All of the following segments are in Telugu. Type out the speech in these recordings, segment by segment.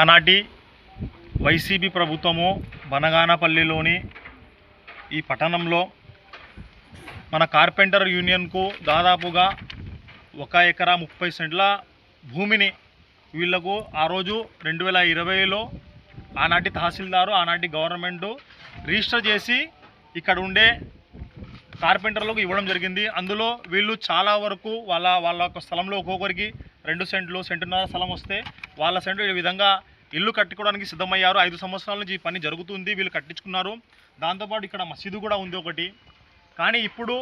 ఆనాటి వైసీపీ ప్రభుత్వము బనగానపల్లిలోని ఈ పట్టణంలో మన కార్పెంటర్ యూనియన్కు దాదాపుగా ఒక ఎకరా ముప్పై సెంట్ల భూమిని వీళ్ళకు ఆ రోజు రెండు వేల ఇరవైలో ఆనాటి తహసీల్దారు ఆనాటి గవర్నమెంటు రిజిస్టర్ చేసి ఇక్కడ ఉండే కార్పెంటర్లకు ఇవ్వడం జరిగింది. అందులో వీళ్ళు చాలా వరకు వాళ్ళ వాళ్ళ యొక్క స్థలంలో ఒక్కొక్కరికి రెండు సెంట్లు సెంటున్నర స్థలం వస్తే వాళ్ళ సెంటు ఈ విధంగా ఇల్లు కట్టుకోవడానికి సిద్ధమయ్యారు. ఐదు సంవత్సరాల నుంచి ఈ పని జరుగుతుంది వీళ్ళు కట్టించుకున్నారు. దాంతోపాటు ఇక్కడ మసీదు కూడా ఉంది ఒకటి. కానీ ఇప్పుడు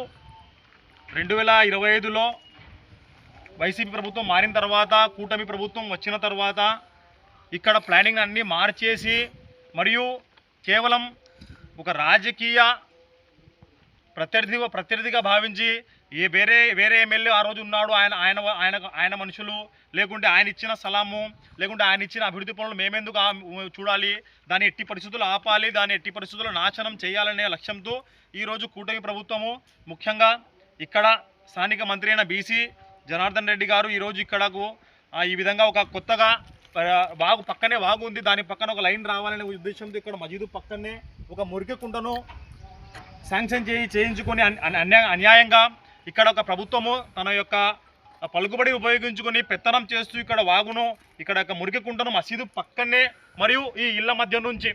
రెండు వేల ఇరవై ఐదులో వైసీపీ ప్రభుత్వం మారిన తర్వాత కూటమి ప్రభుత్వం వచ్చిన తర్వాత ఇక్కడ ప్లానింగ్ అన్నీ మార్చేసి మరియు కేవలం ఒక రాజకీయ ప్రత్యర్థి ప్రత్యర్థిగా భావించి ఏ వేరే వేరే ఎమ్మెల్యే ఆ రోజు ఉన్నాడు. ఆయన ఆయన ఆయన ఆయన మనుషులు. లేకుంటే ఆయన ఇచ్చిన స్థలము లేకుంటే ఆయన ఇచ్చిన అభివృద్ధి పనులు మేమెందుకు చూడాలి? దాన్ని ఎట్టి పరిస్థితులు ఆపాలి? దాన్ని ఎట్టి పరిస్థితుల్లో నాశనం చేయాలనే లక్ష్యంతో ఈరోజు కూటమి ప్రభుత్వము ముఖ్యంగా ఇక్కడ స్థానిక మంత్రి అయిన బీసీ జనార్దన్ రెడ్డి గారు ఈరోజు ఇక్కడకు ఈ విధంగా ఒక కొత్తగా వాగు పక్కనే వాగు ఉంది. దాని పక్కన ఒక లైన్ రావాలనే ఉద్దేశంతో ఇక్కడ మజీదు పక్కనే ఒక మురికి కుంటను శాంక్షన్ చేయి చేయించుకొని అన్యా- అన్యాయంగా ఇక్కడ ఒక ప్రభుత్వము తన యొక్క పలుకుబడి ఉపయోగించుకొని పెత్తనం చేస్తూ ఇక్కడ వాగును ఇక్కడ ఒక మురికి కుంటను మసీదు పక్కనే మరియు ఈ ఇళ్ళ మధ్య నుంచి.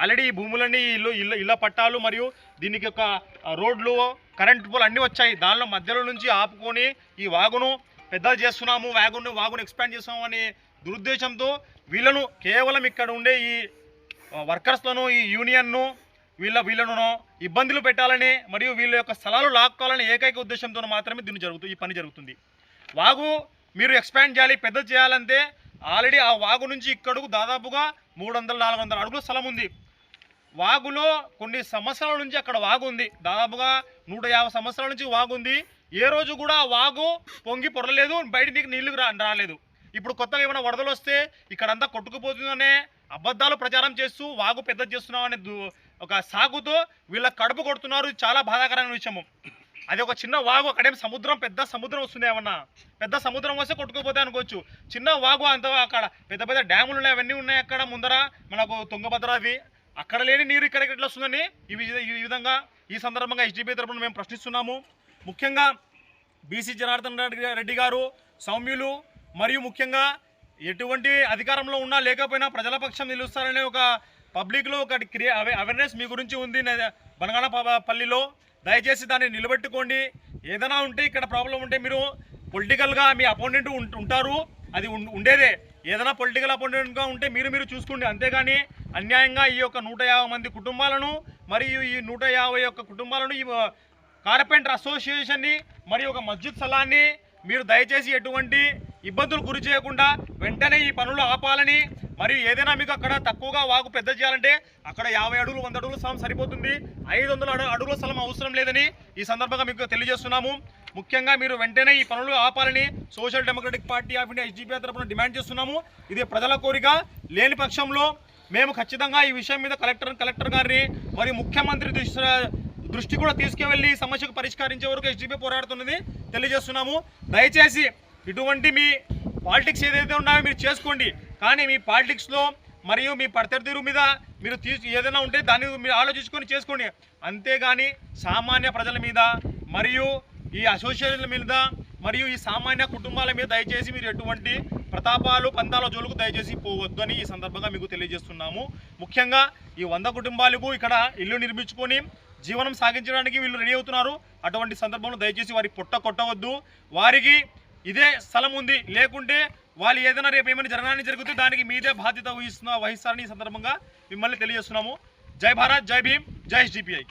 ఆల్రెడీ ఈ భూములన్నీ ఈ ఇల్లు ఇళ్ళ ఇళ్ళ పట్టాలు మరియు దీనికి ఒక రోడ్లు కరెంట్ పోల్ అన్నీ వచ్చాయి. దానిలో మధ్యలో నుంచి ఆపుకొని ఈ వాగును పెద్దలు చేస్తున్నాము వాగును వాగును ఎక్స్పాండ్ చేస్తున్నాము అనే దురుద్దేశంతో వీళ్ళను కేవలం ఇక్కడ ఉండే ఈ వర్కర్స్లను ఈ యూనియన్ను వీళ్ళ వీళ్ళను ఇబ్బందులు పెట్టాలని మరియు వీళ్ళ యొక్క స్థలాలు లాక్కోవాలని ఏకైక ఉద్దేశంతో మాత్రమే దీన్ని జరుగుతుంది ఈ పని జరుగుతుంది. వాగు మీరు ఎక్స్పాండ్ చేయాలి పెద్ద చేయాలంటే ఆల్రెడీ ఆ వాగు నుంచి ఇక్కడకు దాదాపుగా మూడు వందల నాలుగు వందల అడుగుల స్థలం ఉంది. వాగులో కొన్ని సంవత్సరాల నుంచి అక్కడ వాగు ఉంది. దాదాపుగా నూట యాభై సంవత్సరాల నుంచి వాగు ఉంది. ఏ రోజు కూడా వాగు పొంగి పొరలేదు బయటికి నీళ్ళు రా రాలేదు. ఇప్పుడు కొత్తగా ఏమైనా వరదలు వస్తే ఇక్కడంతా కొట్టుకుపోతుందనే అబద్ధాలు ప్రచారం చేస్తూ వాగు పెద్ద చేస్తున్నామనే దు- ఒక సాగుతో వీళ్ళ కడుపు కొడుతున్నారు. చాలా బాధాకరమైన విషయము. అది ఒక చిన్న వాగు అక్కడేం సముద్రం పెద్ద సముద్రం వస్తుంది ఏమన్నా? పెద్ద సముద్రం వస్తే కొట్టుకుపోతే అనుకోవచ్చు. చిన్న వాగు అంత అక్కడ పెద్ద పెద్ద డ్యాములు ఉన్నాయి అవన్నీ ఉన్నాయి అక్కడ ముందర. మనకు తుంగభద్ర అవి. అక్కడ లేని నీరు ఇక్కడికి ఎట్లా వస్తుందని ఈ ఈ విధంగా ఈ సందర్భంగా హెచ్డిపి తరపున మేము ప్రశ్నిస్తున్నాము. ముఖ్యంగా బీసీ జనార్దన్ రెడ్డి రెడ్డి గారు సౌమ్యులు మరియు ముఖ్యంగా ఎటువంటి అధికారంలో ఉన్నా లేకపోయినా ప్రజల పక్షం నిలుస్తారనే ఒక పబ్లిక్లో ఒక క్రియా అవేర్నెస్ మీ గురించి ఉంది బనగాన పల్లిలో దయచేసి దాన్ని నిలబెట్టుకోండి. ఏదైనా ఉంటే ఇక్కడ ప్రాబ్లం ఉంటే మీరు పొలిటికల్గా మీ అపోనెంట్ ఉంటారు. అది ఉం- ఉండేదే. ఏదైనా పొలిటికల్ అపోనెంట్గా ఉంటే మీరు మీరు చూసుకోండి. అంతేగాని అన్యాయంగా ఈ యొక్క నూట యాభై మంది కుటుంబాలను మరియు ఈ నూట యాభై యొక్క కుటుంబాలను ఈ కార్పెంటర్ అసోసియేషన్ని మరియు ఒక మస్జిద్ స్థలాన్ని మీరు దయచేసి ఎటువంటి ఇబ్బందులు గురి చేయకుండా వెంటనే ఈ పనులు ఆపాలని. మరియు ఏదైనా మీకు అక్కడ తక్కువగా వాగు పెద్ద చేయాలంటే అక్కడ యాభై అడుగులు వంద అడుగుల స్థలం సరిపోతుంది. ఐదు వందల అడుగుల స్థలం అవసరం లేదని ఈ సందర్భంగా మీకు తెలియజేస్తున్నాము. ముఖ్యంగా మీరు వెంటనే ఈ పనులు ఆపాలని social democratic party of India SGP తరఫున డిమాండ్ చేస్తున్నాము. ఇది ప్రజల కోరిక. లేని పక్షంలో మేము ఖచ్చితంగా ఈ విషయం మీద కలెక్టర్ కలెక్టర్ గారిని మరియు ముఖ్యమంత్రి దృష్టి కూడా తీసుకువెళ్ళి ఈ సమస్యకు పరిష్కరించే వరకు ఎస్డీపీ పోరాడుతున్నది తెలియజేస్తున్నాము. దయచేసి ఇటువంటి మీ పాలిటిక్స్ ఏదైతే ఉన్నాయో మీరు చేసుకోండి. కానీ మీ పాలిటిక్స్లో మరియు మీ ప్రత్యర్థుల మీద మీరు తీసు ఏదైనా ఉంటే దాన్ని మీరు ఆలోచించుకొని చేసుకోండి. అంతేగాని సామాన్య ప్రజల మీద మరియు ఈ అసోసియేషన్ల మీద మరియు ఈ సామాన్య కుటుంబాల మీద దయచేసి మీరు ఎటువంటి ప్రతాపాలు పందాల జోలుకు దయచేసి పోవద్దని ఈ సందర్భంగా మీకు తెలియజేస్తున్నాము. ముఖ్యంగా ఈ వంద కుటుంబాలకు ఇక్కడ ఇల్లు నిర్మించుకొని జీవనం సాగించడానికి వీళ్ళు రెడీ అవుతున్నారు. అటువంటి సందర్భంలో దయచేసి వారికి పొట్ట కొట్టవద్దు. వారికి ఇదే స్థలం ఉంది. లేకుంటే వాళ్ళు ఏదైనా రేపు ఏమైనా జరగడానికి జరిగితే దానికి మీదే బాధ్యత వహిస్తున్న వహిస్తారని ఈ సందర్భంగా మిమ్మల్ని తెలియజేస్తున్నాము. జై భారత్ జై భీమ్ జై ఎస్డిపిఐ